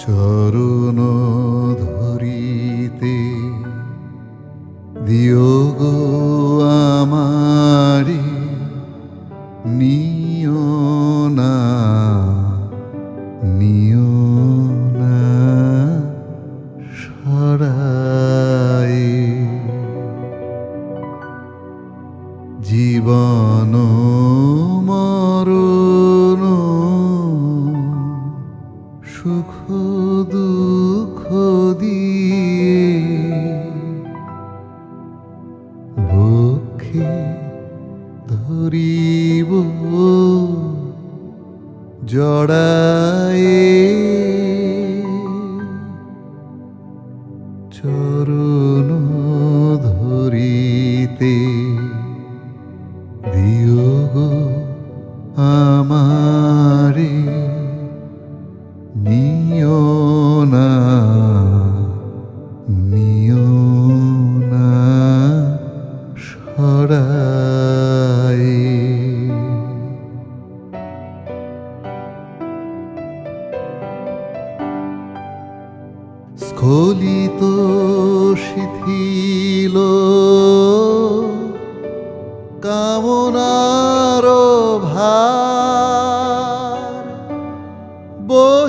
চরণ ধরিতে দিয়োগ গো আমারে সুখ দুঃখ দিয়ে বক্ষে ধরিব জড়ায়ে চরণ ধরিতে দিও গো আমারে স্খলিত শিথিল। কামনার ভার। বহিয়া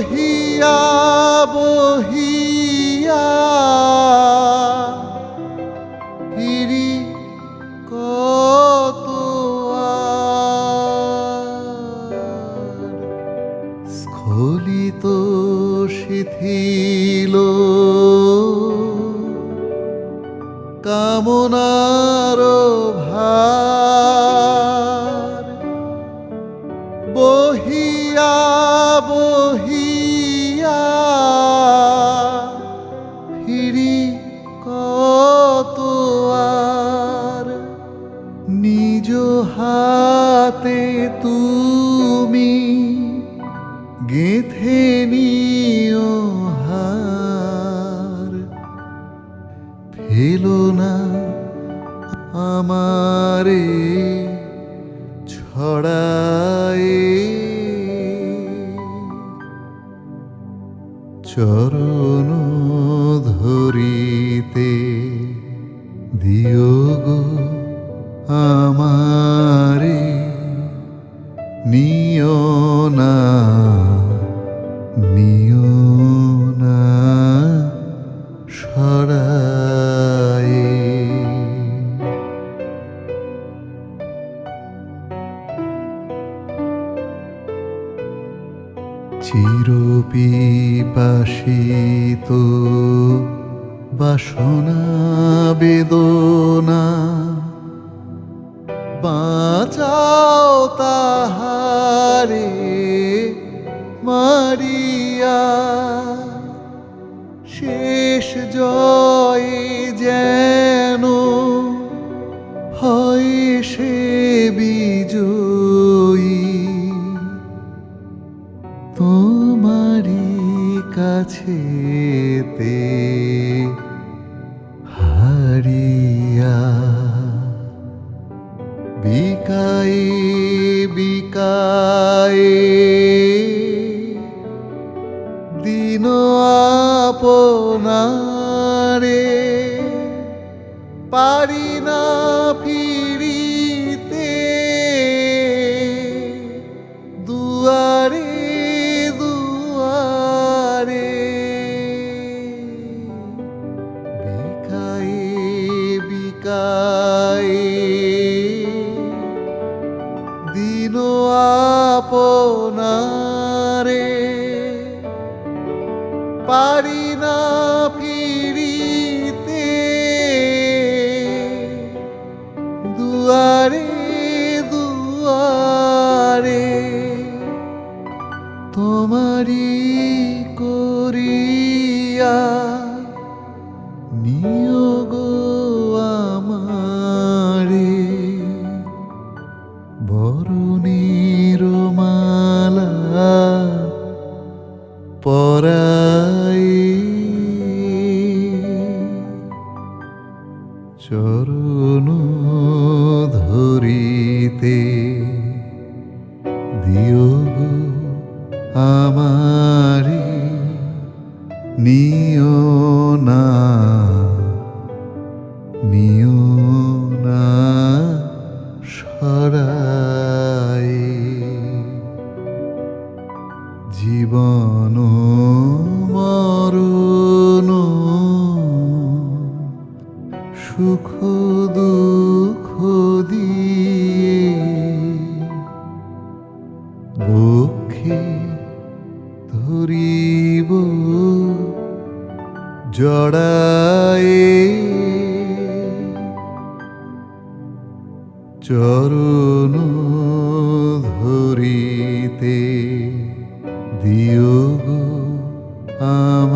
কামনার ভার। বহিয়া বহিয়া ফিরি কত আর? নিজ হাতে তুমি গেথে নিও ছড়ায়ে চরণ ধরিতে দিও গো আমারে নিও না নিও চিরপিপাসিত বাসনা বেদনা। বাঁচাও তাহারে মারিয়া। শেষ জয়ে যেন হয় সে বিজয়ী। আপনারে পারি না ফিরিতে। দুয়ারে দুয়ারে বিকায়ে বিকায়ে দিন আপনারে পারি না ফিরিতে। দুয়ারে দুয়ারে তোমারি করিয়া পরাই। চরণ ধরিতে দিও আমারি নিও সুখ দুঃখ দিয়ে বক্ষে ধরিব জড়ায়ে চরণ ধরিতে দিও গো আমার